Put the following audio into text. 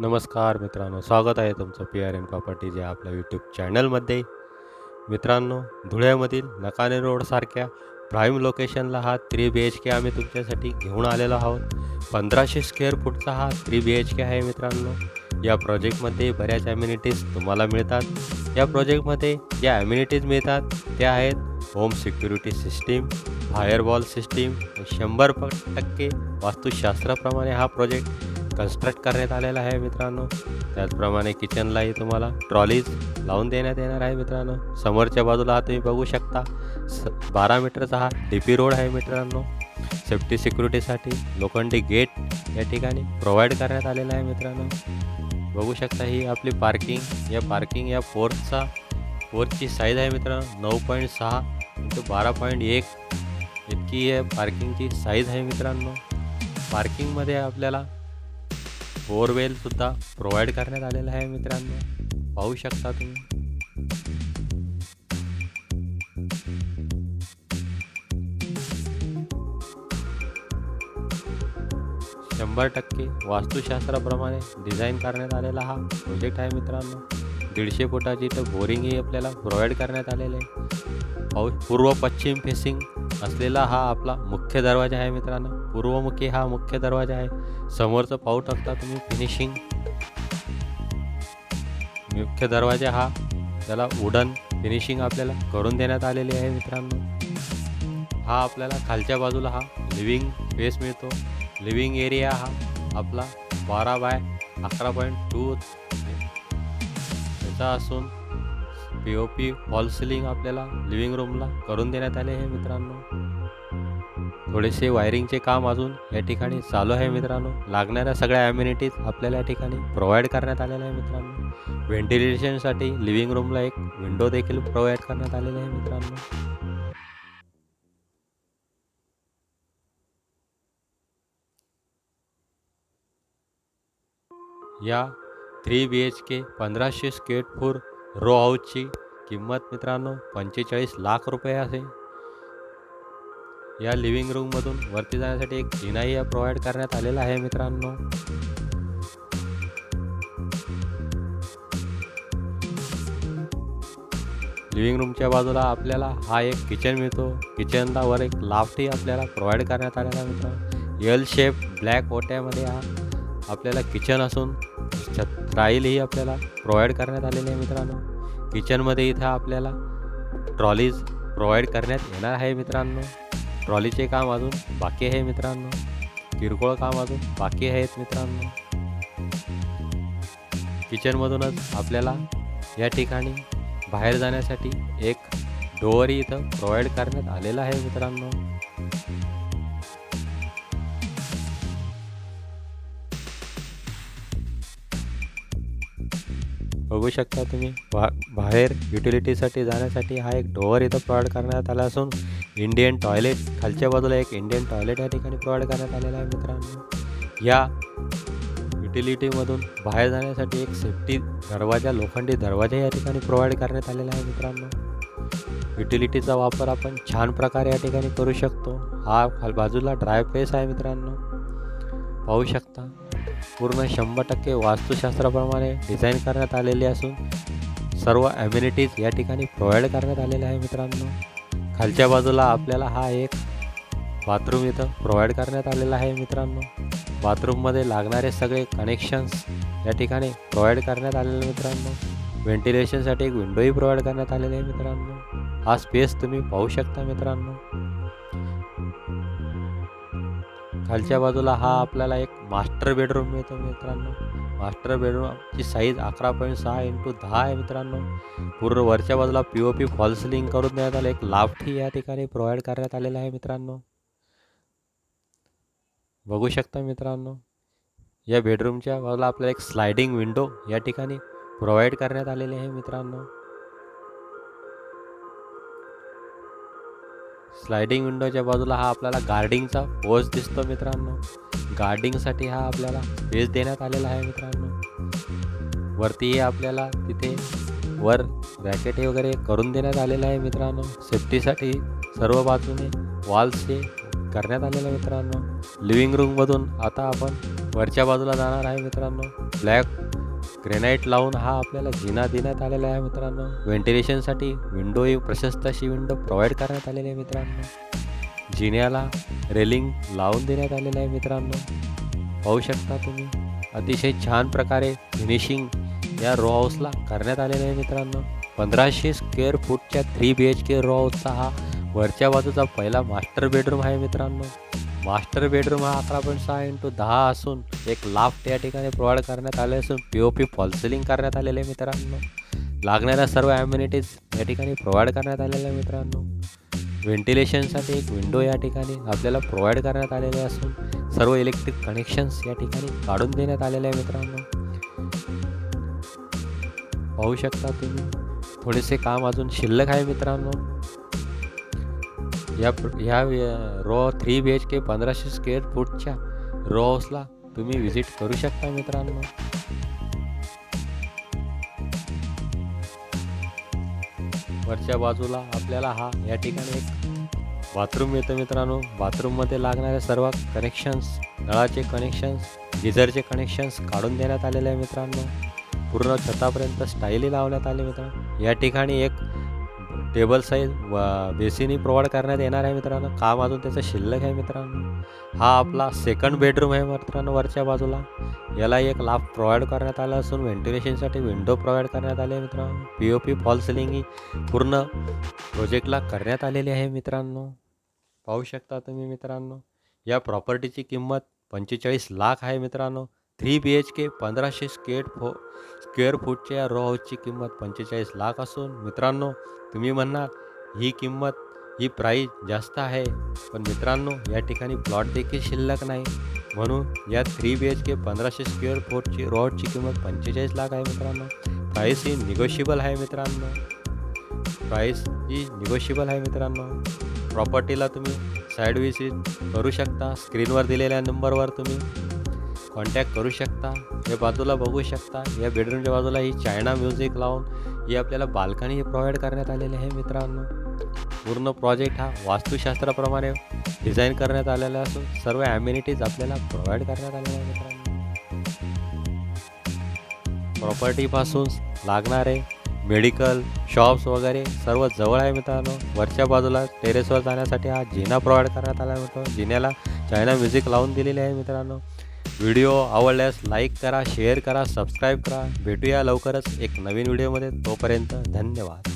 नमस्कार मित्रांनो स्वागत आहे तुमचं पी आर एन प्रॉपर्टी जे आपल्या यूट्यूब चॅनलमध्ये मित्रांनो धुळ्यामधील नकाने रोडसारख्या प्राईम लोकेशनला हा थ्री बी एच के आम्ही तुमच्यासाठी घेऊन आलेलो आहोत. पंधराशे स्क्वेअर फूटचा हा थ्री बी एच के आहे मित्रांनो. या प्रोजेक्टमध्ये बऱ्याच ॲम्युनिटीज तुम्हाला मिळतात. या प्रोजेक्टमध्ये ज्या ॲम्युनिटीज मिळतात त्या आहेत home security system firewall system शंभर टक्के वास्तुशास्त्राप्रमाणे हा प्रोजेक्ट कन्स्ट्रक्ट करण्यात आलेला आहे मित्रांनो. त्याचप्रमाणे किचनलाही तुम्हाला ट्रॉलीज लावून देण्यात येणार आहे मित्रांनो. समोरच्या बाजूला हा तुम्ही बघू शकता स बारा मीटरचा हा डी पी रोड आहे मित्रांनो. सेफ्टी सिक्युरिटीसाठी लोखंडी गेट या ठिकाणी प्रोव्हाइड करण्यात आलेला आहे मित्रांनो. बघू शकता ही आपली पार्किंग या पार्किंग या फोर्थचा फोर्थची साईज आहे मित्रांनो. नऊ पॉईंट सहा इंटू बारा पॉईंट एक इतकी या पार्किंगची साईज आहे मित्रांनो. पार्किंगमध्ये आपल्याला बोरवेलसुद्धा प्रोव्हाइड करण्यात आलेला आहे मित्रांनो. पाहू शकता तुम्ही. शंभर टक्के वास्तुशास्त्राप्रमाणे डिझाईन करण्यात आलेला हा प्रोजेक्ट आहे मित्रांनो. दीडशे फुटाची तर बोरिंगही आपल्याला प्रोव्हाइड करण्यात आलेले आहे. पाऊस पूर्व पश्चिम फेसिंग असलेला हा आपला मुख्य दरवाजा आहे मित्रांनो. पूर्वमुखी हा मुख्य दरवाजा आहे. समोरचं पाहू टाकता तुम्ही फिनिशिंग मुख्य दरवाजा हा त्याला वुडन फिनिशिंग आपल्याला करून देण्यात आलेली आहे मित्रांनो. हा आपल्याला खालच्या बाजूला हा लिव्हिंग स्पेस मिळतो. लिव्हिंग एरिया हा आपला बारा बाय अकरा पॉईंट टू याचा असून P O P hall ceiling आपल्याला लिव्हिंग रूमला करून देण्यात आले आहे मित्रांनो. थोडेसे वायरिंगचे काम अजून या ठिकाणी चालू आहे मित्रांनो. लागणाऱ्या सगळ्या ॲम्युनिटीज आपल्याला या ठिकाणी प्रोव्हाइड करण्यात आलेल्या आहे मित्रांनो. व्हेंटिलेशनसाठी लिव्हिंग रूमला एक विंडो देखील प्रोव्हाइड करण्यात आलेली आहे मित्रांनो. या थ्री बी एच के पंधराशे स्क्वेअर फूट रो हाऊसची किंमत मित्रांनो पंचेचाळीस लाख रुपये असे या लिव्हिंग रूममधून वरती जाण्यासाठी एक जिनाई प्रोव्हाइड करण्यात आलेला आहे मित्रांनो. लिव्हिंग रूमच्या बाजूला आपल्याला हा एक किचन मिळतो. किचनला वर एक लाफ्टही आपल्याला प्रोव्हाइड करण्यात आलेला मित्रांनो. एल शेप ब्लॅक ओट्यामध्ये हा आपल्याला किचन असून ट्रायलही आपल्याला प्रोव्हाइड करण्यात आलेले आहे मित्रांनो. किचनमध्ये इथं आपल्याला ट्रॉलीज प्रोव्हाइड करण्यात येणार आहे मित्रांनो. ट्रॉलीचे काम अजून बाकी आहे मित्रांनो. किरकोळ काम अजून बाकी आहेत मित्रांनो. किचनमधूनच आपल्याला या ठिकाणी बाहेर जाण्यासाठी एक डोअरही इथं प्रोव्हाइड करण्यात आलेला आहे मित्रांनो. बघू शकता तुम्ही. बा बाहेर युटिलिटीसाठी जाण्यासाठी हा एक डोअर इथं प्रोव्हाइड करण्यात आला असून इंडियन टॉयलेट खालच्या बाजूला एक इंडियन टॉयलेट या ठिकाणी प्रोव्हाइड करण्यात आलेला आहे मित्रांनो. या युटिलिटीमधून बाहेर जाण्यासाठी एक सेफ्टी दरवाजा लोखंडी दरवाजा या ठिकाणी प्रोव्हाइड करण्यात आलेला आहे मित्रांनो. युटिलिटीचा वापर आपण छान प्रकारे या ठिकाणी करू शकतो. हा खाल बाजूला ड्राय प्लेस आहे मित्रांनो. पाहू शकता. पूर्ण शंभर टक्के वास्तुशास्त्राप्रमाणे डिझाईन करण्यात आलेली असून सर्व ॲम्युनिटीज या ठिकाणी प्रोव्हाइड करण्यात आलेल्या आहे मित्रांनो. खालच्या बाजूला आपल्याला हा एक बाथरूम इथं प्रोव्हाइड करण्यात आलेला आहे मित्रांनो. बाथरूममध्ये लागणारे सगळे कनेक्शन्स या ठिकाणी प्रोव्हाइड करण्यात आलेले मित्रांनो. व्हेंटिलेशनसाठी एक विंडोही प्रोव्हाइड करण्यात आलेले आहे मित्रांनो. हा स्पेस तुम्ही पाहू शकता मित्रांनो. खालच्या बाजूला हा आपल्याला एक मास्टर बेडरूम मिळतो मित्रांनो. मास्टर बेडरूमची साईज अकरा पॉईंट सहा इंटू दहा आहे मित्रांनो. पूर्ण वरच्या बाजूला P O P fall ceiling करून देण्यात आलं. एक लाफ्टी या ठिकाणी प्रोव्हाइड करण्यात आलेला आहे मित्रांनो. बघू शकता मित्रांनो या बेडरूमच्या बाजूला आपल्याला एक स्लायडिंग विंडो या ठिकाणी प्रोव्हाइड करण्यात आलेले आहे मित्रांनो. स्लायडिंग विंडोच्या बाजूला हा आपल्याला गार्डिंगचा पोज दिसतो मित्रांनो. गार्डिंगसाठी हा आपल्याला स्पेस देण्यात आलेला आहे मित्रांनो. वरतीही आपल्याला तिथे वर रॅकेट वगैरे करून देण्यात आलेलं आहे मित्रांनो. सेफ्टीसाठी सर्व बाजूने वॉल्स हे करण्यात आलेलं आहे मित्रांनो. लिव्हिंग रूममधून आता आपण वरच्या बाजूला जाणार आहे मित्रांनो. ब्लॅक ग्रेनाईट लावून हा आपल्याला जिना देण्यात आलेला आहे मित्रांनो. व्हेंटिलेशनसाठी विंडो ही प्रशस्त अशी विंडो प्रोव्हाइड करण्यात आलेली आहे मित्रांनो. जिन्याला रेलिंग लावून देण्यात आलेलं आहे मित्रांनो. पाहू शकता तुम्ही अतिशय छान प्रकारे फिनिशिंग या रो हाऊसला करण्यात आलेलं आहे मित्रांनो. पंधराशे square फूटच्या three B H K row हाऊसचा हा वरच्या बाजूचा पहिला मास्टर बेडरूम आहे मित्रांनो. मास्टर बेडरूम हा अकरा पॉईंट सहा इंटू दहा असून एक लाफ्ट या ठिकाणी प्रोव्हाइड करण्यात आले असून पी ओ पी फॉल्सिलिंग करण्यात आलेले आहे मित्रांनो. लागणाऱ्या सर्व ॲम्युनिटीज या ठिकाणी प्रोव्हाइड करण्यात आलेल्या आहे मित्रांनो. व्हेंटिलेशनसाठी एक विंडो या ठिकाणी आपल्याला प्रोव्हाइड करण्यात आलेले असून सर्व इलेक्ट्रिक कनेक्शन्स या ठिकाणी काढून देण्यात आलेले आहे मित्रांनो. पाहू शकता तुम्ही. थोडेसे काम अजून शिल्लक आहे मित्रांनो. या ह्या row three B H K पंधराशे स्क्वेअर फूटच्या रॉ हाऊसला तुम्ही व्हिजिट करू शकता मित्रांनो. वरच्या बाजूला आपल्याला हा या ठिकाणी एक बाथरूम येतं मित्रांनो. बाथरूममध्ये लागणारे सर्व कनेक्शन्स नळाचे कनेक्शन्स गिझरचे कनेक्शन्स काढून देण्यात आलेले आहे मित्रांनो. पूर्ण छतापर्यंत स्टाईली लावण्यात आले मित्रांनो. या ठिकाणी एक टेबल साईज व बेसिनी प्रोव्हाइड करण्यात येणार आहे मित्रांनो. काम अजून त्याचं शिल्लक आहे मित्रांनो. हा आपला सेकंड बेडरूम आहे मित्रांनो वरच्या बाजूला. याला एक लाभ प्रोव्हाइड करण्यात आला असून व्हेंटिलेशनसाठी विंडो प्रोव्हाइड करण्यात आले आहे मित्रांनो. P O P fall ceiling ही पूर्ण प्रोजेक्टला करण्यात आलेली आहे मित्रांनो. पाहू शकता तुम्ही मित्रांनो. या प्रॉपर्टीची किंमत पंचेचाळीस लाख आहे मित्रांनो. थ्री बी एच के पंधराशे स्क्वेअर फो स्क्वेअर फूटच्या या रो हाऊसची किंमत पंचेचाळीस लाख असून मित्रांनो तुम्ही म्हणणार ही किंमत ही प्राईज जास्त आहे. पण मित्रांनो या ठिकाणी प्लॉट देखील शिल्लक नाही. म्हणून या थ्री बी एच के पंधराशे स्क्वेअर फूटची रो किंमत पंचेचाळीस लाख आहे मित्रांनो. प्राईस ही निगोशिबल आहे मित्रांनो. प्राईस ही निगोशिबल आहे मित्रांनो. प्रॉपर्टीला तुम्ही साईड विजिट करू शकता. स्क्रीनवर दिलेल्या नंबरवर तुम्ही कॉन्टॅक्ट करू शकता या बाजूला बघू शकता या बेडरूमच्या बाजूला ही चायना म्युझिक लावून ही आपल्याला बाल्कनी प्रोव्हाइड करण्यात आलेली आहे मित्रांनो. पूर्ण प्रोजेक्ट हा वास्तुशास्त्राप्रमाणे डिझाईन करण्यात आलेला असून सर्व ॲम्युनिटीज आपल्याला प्रोव्हाइड करण्यात आलेल्या आहे मित्रांनो. प्रॉपर्टीपासून लागणारे मेडिकल शॉप्स वगैरे सर्व जवळ आहे मित्रांनो. वरच्या बाजूला टेरेसवर जाण्यासाठी हा जिना प्रोव्हाइड करण्यात आला मित्रांनो जिन्याला चायना म्युझिक लावून दिलेले आहे मित्रांनो. व्हिडिओ आवडल्यास लाईक करा शेअर करा सबस्क्राईब करा. भेटूया लवकरच एक नवीन व्हिडिओमध्ये. तोपर्यंत धन्यवाद.